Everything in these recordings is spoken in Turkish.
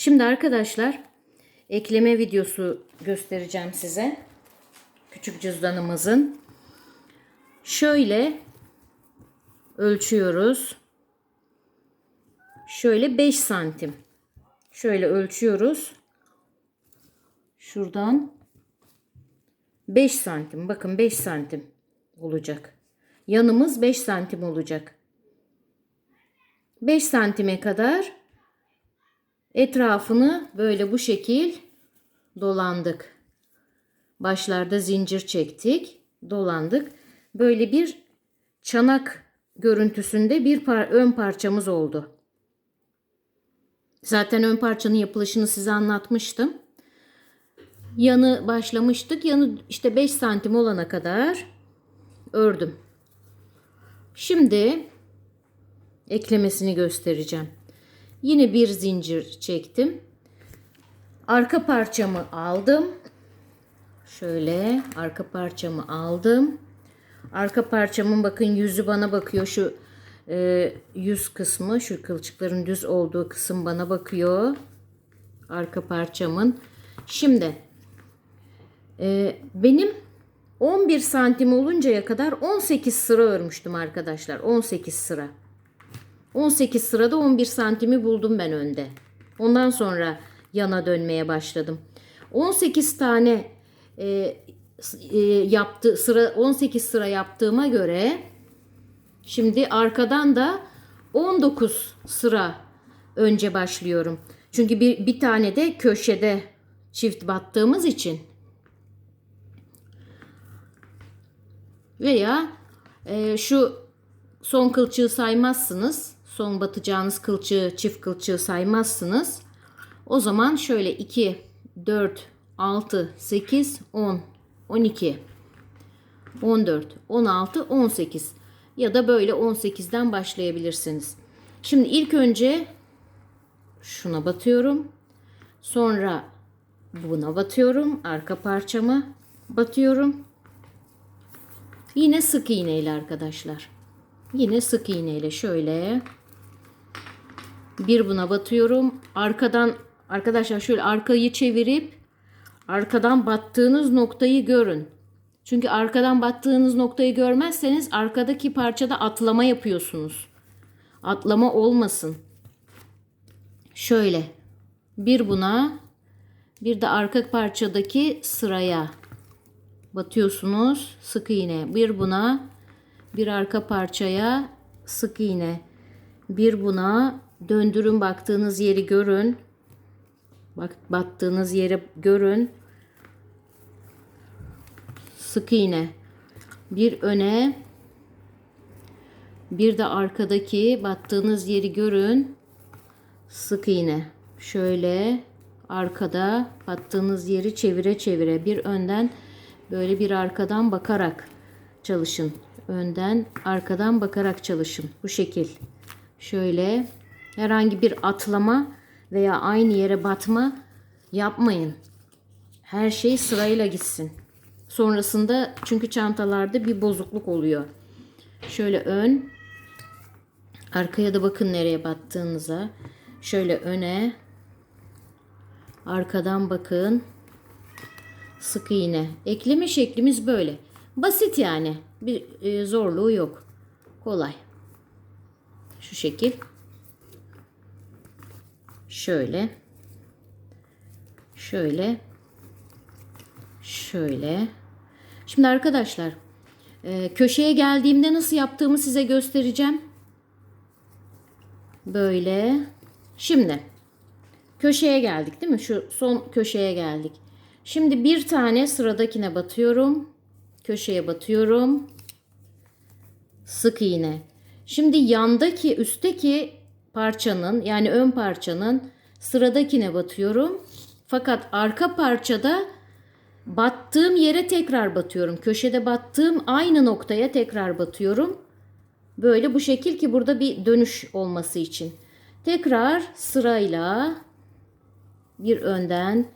Şimdi arkadaşlar ekleme videosu göstereceğim size. Küçük cüzdanımızın. Şöyle ölçüyoruz. Şöyle 5 santim. Şöyle ölçüyoruz. Şuradan 5 santim. Bakın 5 santim olacak. Yanımız 5 santim olacak. 5 santime kadar etrafını böyle bu şekil dolandık. Başlarda zincir çektik, dolandık. Böyle bir çanak görüntüsünde bir par ön parçamız oldu. Zaten ön parçanın yapılışını size anlatmıştım. Yanı başlamıştık. Yanı işte 5 santim olana kadar ördüm. Şimdi eklemesini göstereceğim. Yine bir zincir çektim. Arka parçamı aldım. Şöyle arka parçamı aldım. Arka parçamın bakın yüzü bana bakıyor. Şu e, yüz kısmı, şu kılçıkların düz olduğu kısım bana bakıyor. Arka parçamın. Şimdi e, benim 11 santim oluncaya kadar 18 sıra örmüştüm arkadaşlar. 18 sıra. 18 sırada 11 santimi buldum ben önde. Ondan sonra yana dönmeye başladım. 18 tane e, e, yaptı sıra 18 sıra yaptığıma göre şimdi arkadan da 19 sıra önce başlıyorum. Çünkü bir, bir tane de köşede çift battığımız için veya e, şu son kılçığı saymazsınız. Son batacağınız kılçığı, çift kılçığı saymazsınız. O zaman şöyle 2, 4, 6, 8, 10, 12, 14, 16, 18 ya da böyle 18'den başlayabilirsiniz. Şimdi ilk önce şuna batıyorum. Sonra buna batıyorum. Arka parçama batıyorum. Yine sık iğneyle arkadaşlar. Yine sık iğneyle şöyle bir buna batıyorum. Arkadan arkadaşlar şöyle arkayı çevirip arkadan battığınız noktayı görün. Çünkü arkadan battığınız noktayı görmezseniz arkadaki parçada atlama yapıyorsunuz. Atlama olmasın. Şöyle bir buna bir de arka parçadaki sıraya batıyorsunuz sık iğne. Bir buna bir arka parçaya sık iğne. Bir buna döndürün baktığınız yeri görün. Bak battığınız yeri görün. Sık iğne. Bir öne bir de arkadaki battığınız yeri görün. Sık iğne. Şöyle arkada battığınız yeri çevire çevire bir önden böyle bir arkadan bakarak çalışın. Önden arkadan bakarak çalışın. Bu şekil. Şöyle herhangi bir atlama veya aynı yere batma yapmayın. Her şey sırayla gitsin. Sonrasında çünkü çantalarda bir bozukluk oluyor. Şöyle ön arkaya da bakın nereye battığınıza. Şöyle öne arkadan bakın. Sık iğne. Ekleme şeklimiz böyle. Basit yani. Bir e, zorluğu yok. Kolay. Şu şekil. Şöyle. Şöyle. Şöyle. Şimdi arkadaşlar e, köşeye geldiğimde nasıl yaptığımı size göstereceğim. Böyle. Şimdi köşeye geldik değil mi? Şu son köşeye geldik. Şimdi bir tane sıradakine batıyorum. Köşeye batıyorum. Sık iğne. Şimdi yandaki üstteki parçanın yani ön parçanın sıradakine batıyorum. Fakat arka parçada battığım yere tekrar batıyorum. Köşede battığım aynı noktaya tekrar batıyorum. Böyle bu şekil ki burada bir dönüş olması için. Tekrar sırayla bir önden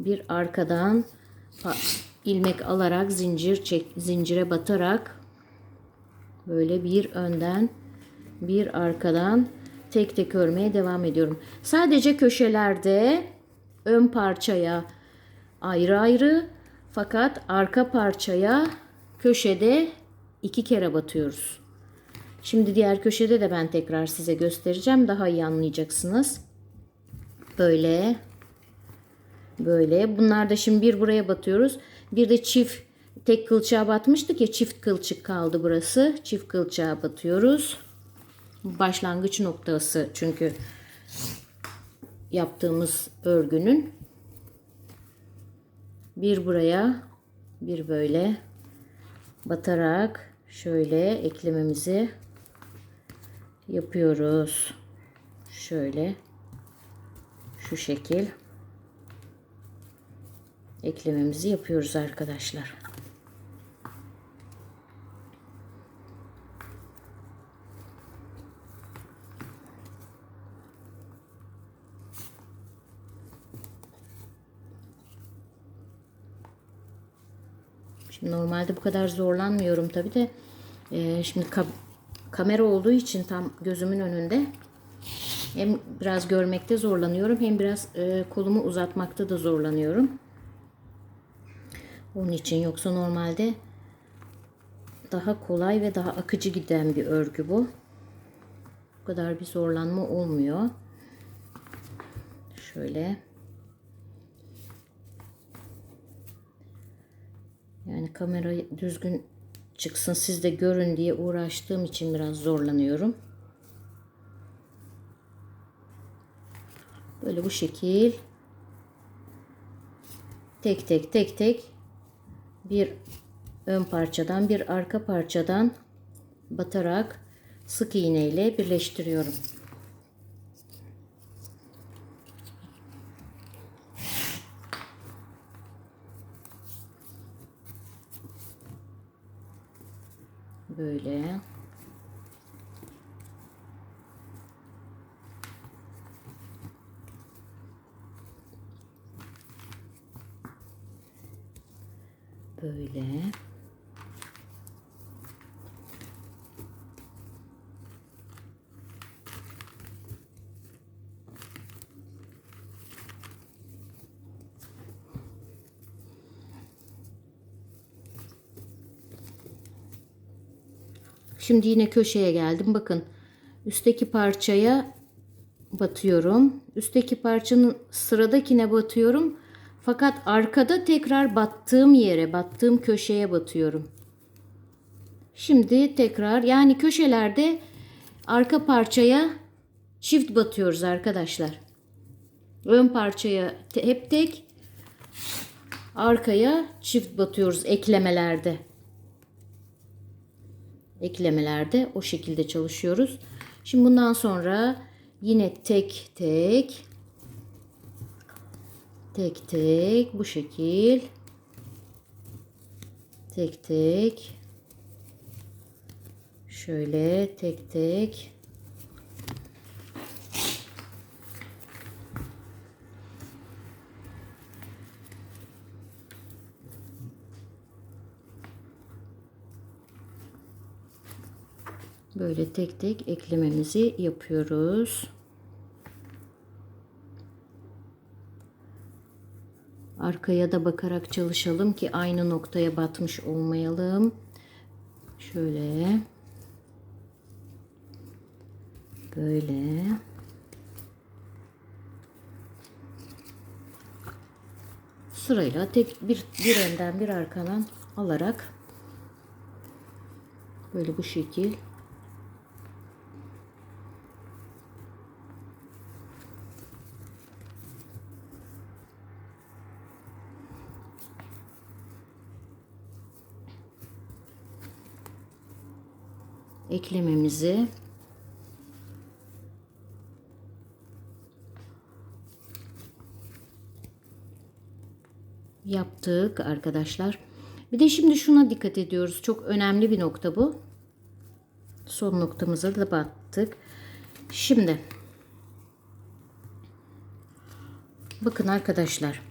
bir arkadan ilmek alarak zincir çek zincire batarak böyle bir önden bir arkadan tek tek örmeye devam ediyorum. Sadece köşelerde ön parçaya ayrı ayrı fakat arka parçaya köşede iki kere batıyoruz. Şimdi diğer köşede de ben tekrar size göstereceğim. Daha iyi anlayacaksınız. Böyle. Böyle. Bunlar da şimdi bir buraya batıyoruz. Bir de çift tek kılçığa batmıştık ya çift kılçık kaldı burası. Çift kılçığa batıyoruz. Başlangıç noktası çünkü yaptığımız örgünün bir buraya bir böyle batarak şöyle eklememizi yapıyoruz. Şöyle şu şekil eklememizi yapıyoruz arkadaşlar. Normalde bu kadar zorlanmıyorum tabi de e, şimdi ka- kamera olduğu için tam gözümün önünde hem biraz görmekte zorlanıyorum hem biraz e, kolumu uzatmakta da zorlanıyorum. Onun için yoksa normalde daha kolay ve daha akıcı giden bir örgü bu. Bu kadar bir zorlanma olmuyor. Şöyle. Yani kamera düzgün çıksın siz de görün diye uğraştığım için biraz zorlanıyorum. Böyle bu şekil tek tek tek tek bir ön parçadan bir arka parçadan batarak sık iğne ile birleştiriyorum. Böyle. Böyle. Şimdi yine köşeye geldim. Bakın üstteki parçaya batıyorum. Üstteki parçanın sıradakine batıyorum. Fakat arkada tekrar battığım yere, battığım köşeye batıyorum. Şimdi tekrar yani köşelerde arka parçaya çift batıyoruz arkadaşlar. Ön parçaya hep tek, arkaya çift batıyoruz eklemelerde. Eklemelerde o şekilde çalışıyoruz. Şimdi bundan sonra yine tek tek tek tek bu şekil tek tek şöyle tek tek böyle tek tek eklememizi yapıyoruz. Arkaya da bakarak çalışalım ki aynı noktaya batmış olmayalım. Şöyle. Böyle. Sırayla tek bir, bir önden bir arkadan alarak böyle bu şekil eklememizi yaptık arkadaşlar. Bir de şimdi şuna dikkat ediyoruz. Çok önemli bir nokta bu. Son noktamıza da battık. Şimdi bakın arkadaşlar.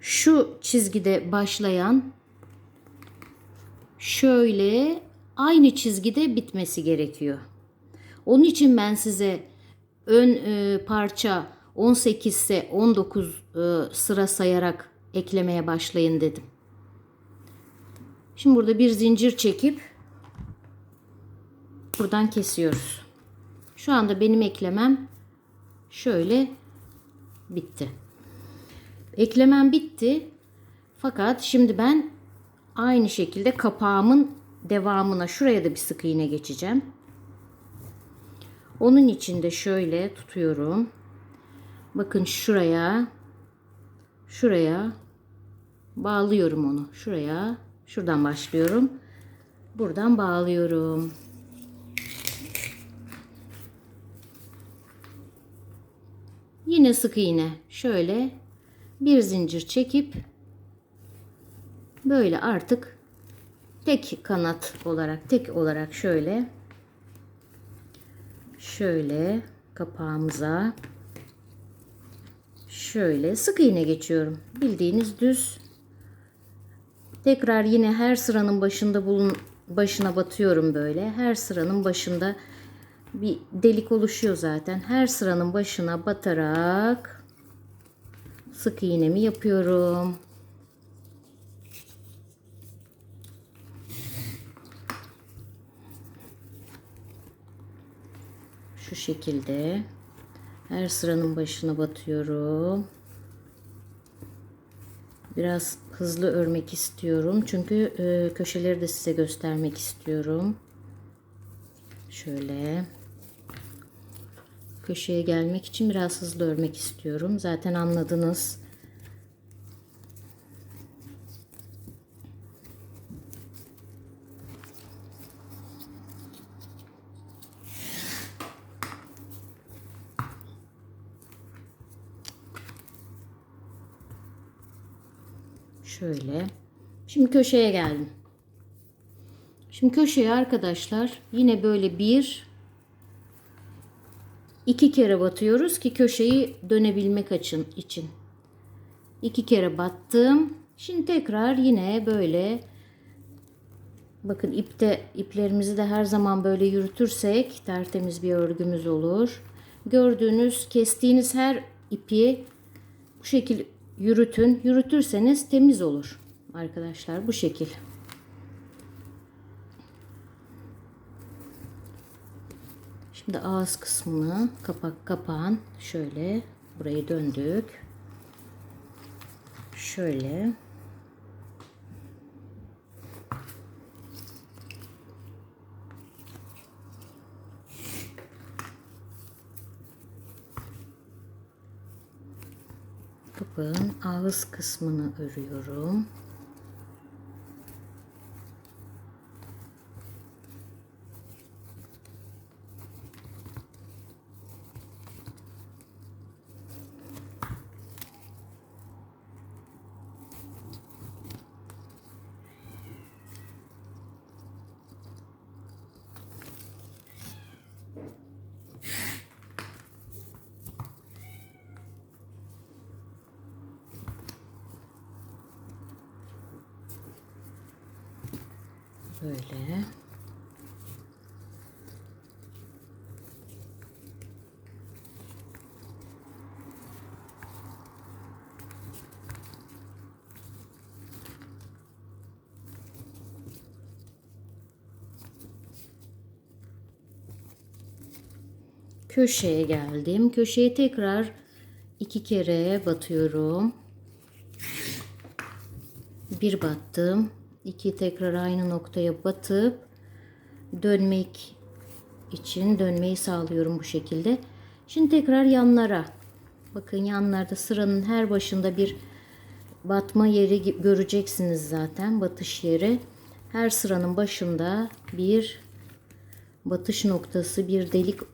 Şu çizgide başlayan şöyle aynı çizgide bitmesi gerekiyor. Onun için ben size ön e, parça 18 ise 19 e, sıra sayarak eklemeye başlayın dedim. Şimdi burada bir zincir çekip buradan kesiyoruz. Şu anda benim eklemem şöyle bitti. Eklemem bitti. Fakat şimdi ben aynı şekilde kapağımın devamına şuraya da bir sık iğne geçeceğim. Onun için de şöyle tutuyorum. Bakın şuraya şuraya bağlıyorum onu. Şuraya şuradan başlıyorum. Buradan bağlıyorum. Yine sık iğne. Şöyle bir zincir çekip böyle artık tek kanat olarak tek olarak şöyle şöyle kapağımıza şöyle sık iğne geçiyorum. Bildiğiniz düz. Tekrar yine her sıranın başında bulun başına batıyorum böyle. Her sıranın başında bir delik oluşuyor zaten. Her sıranın başına batarak sık iğnemi yapıyorum. Şu şekilde her sıranın başına batıyorum. Biraz hızlı örmek istiyorum. Çünkü e, köşeleri de size göstermek istiyorum. Şöyle. Köşeye gelmek için biraz hızlı örmek istiyorum. Zaten anladınız. Şöyle. Şimdi köşeye geldim. Şimdi köşeye arkadaşlar yine böyle bir iki kere batıyoruz ki köşeyi dönebilmek açın için. İki kere battım. Şimdi tekrar yine böyle bakın ipte iplerimizi de her zaman böyle yürütürsek tertemiz bir örgümüz olur. Gördüğünüz kestiğiniz her ipi bu şekil yürütün. Yürütürseniz temiz olur arkadaşlar bu şekil. Şimdi ağız kısmını kapak kapağın şöyle burayı döndük. Şöyle kapağın ağız kısmını örüyorum. Böyle. Köşeye geldim. Köşeye tekrar iki kere batıyorum. Bir battım. İki tekrar aynı noktaya batıp dönmek için dönmeyi sağlıyorum bu şekilde. Şimdi tekrar yanlara. Bakın yanlarda sıranın her başında bir batma yeri göreceksiniz zaten. Batış yeri. Her sıranın başında bir batış noktası, bir delik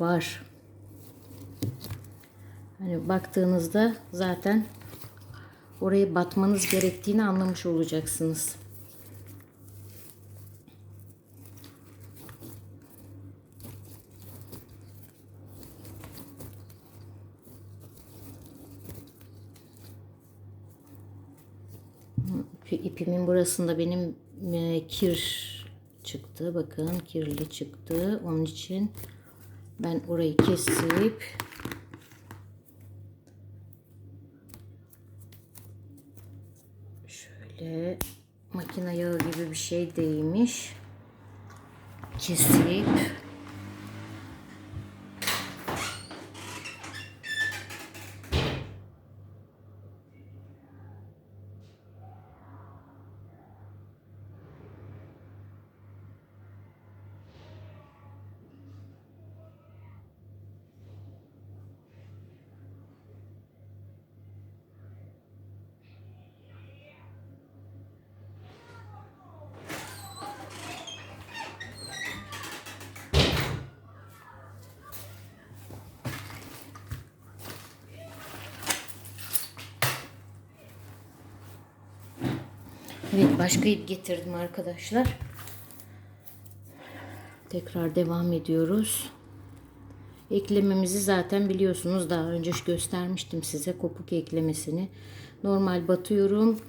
var. Hani baktığınızda zaten oraya batmanız gerektiğini anlamış olacaksınız. İpimin burasında benim e, kir çıktı. Bakın kirli çıktı. Onun için Ben orayı kesip şöyle makine yağı gibi bir şey değmiş. Kesip Evet başka ip getirdim arkadaşlar. Tekrar devam ediyoruz. Eklememizi zaten biliyorsunuz daha önce göstermiştim size kopuk eklemesini. Normal batıyorum.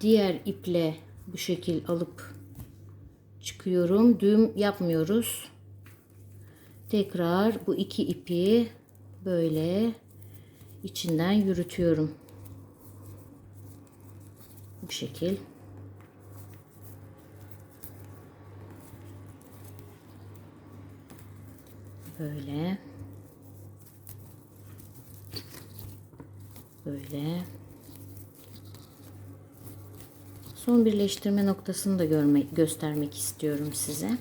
Diğer iple bu şekil alıp çıkıyorum. Düğüm yapmıyoruz. Tekrar bu iki ipi böyle içinden yürütüyorum. Bu şekil. Böyle. Böyle. Son birleştirme noktasını da görmek, göstermek istiyorum size.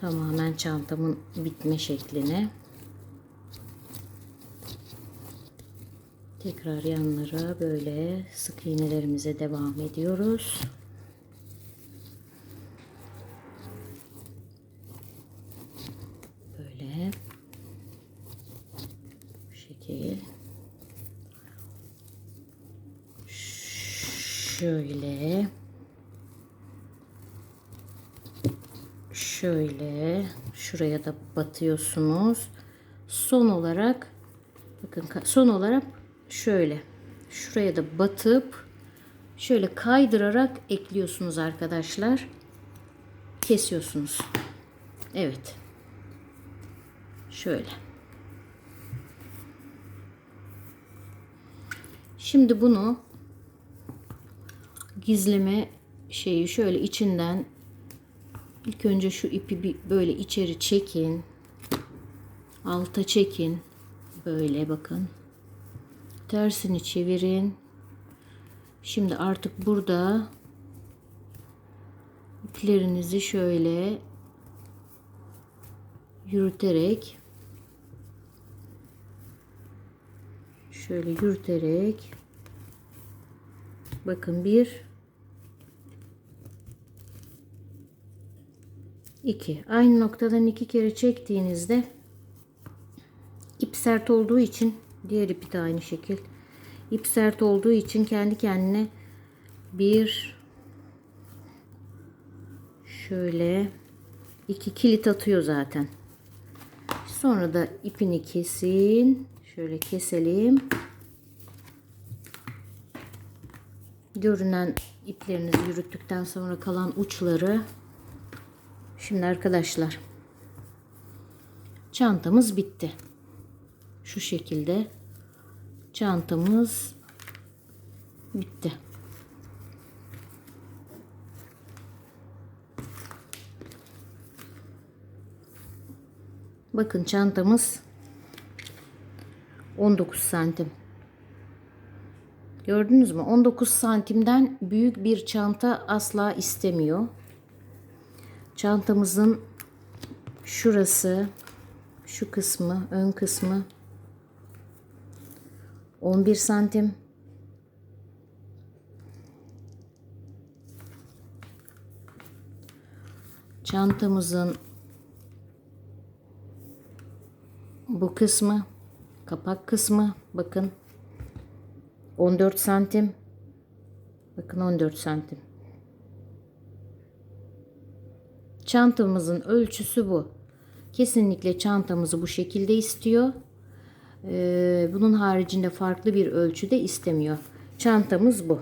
Tamamen çantamın bitme şeklini. Tekrar yanlara böyle sık iğnelerimize devam ediyoruz. Böyle. Bu şekil. Şöyle. Şöyle. Şuraya da batıyorsunuz. Son olarak bakın son olarak şöyle. Şuraya da batıp şöyle kaydırarak ekliyorsunuz arkadaşlar. Kesiyorsunuz. Evet. Şöyle. Şimdi bunu gizleme şeyi şöyle içinden ilk önce şu ipi bir böyle içeri çekin. Alta çekin. Böyle bakın. Tersini çevirin. Şimdi artık burada iplerinizi şöyle yürüterek şöyle yürüterek bakın bir iki aynı noktadan iki kere çektiğinizde ip sert olduğu için diğer ipi de aynı şekil ip sert olduğu için kendi kendine bir şöyle iki kilit atıyor zaten sonra da ipini kesin Şöyle keselim. Görünen iplerinizi yürüttükten sonra kalan uçları. Şimdi arkadaşlar çantamız bitti. Şu şekilde çantamız bitti. Bakın çantamız 19 santim. Gördünüz mü? 19 santimden büyük bir çanta asla istemiyor. Çantamızın şurası, şu kısmı, ön kısmı 11 santim. Çantamızın bu kısmı Kapak kısmı bakın 14 santim. Bakın 14 santim. Çantamızın ölçüsü bu. Kesinlikle çantamızı bu şekilde istiyor. Ee, bunun haricinde farklı bir ölçüde istemiyor. Çantamız bu.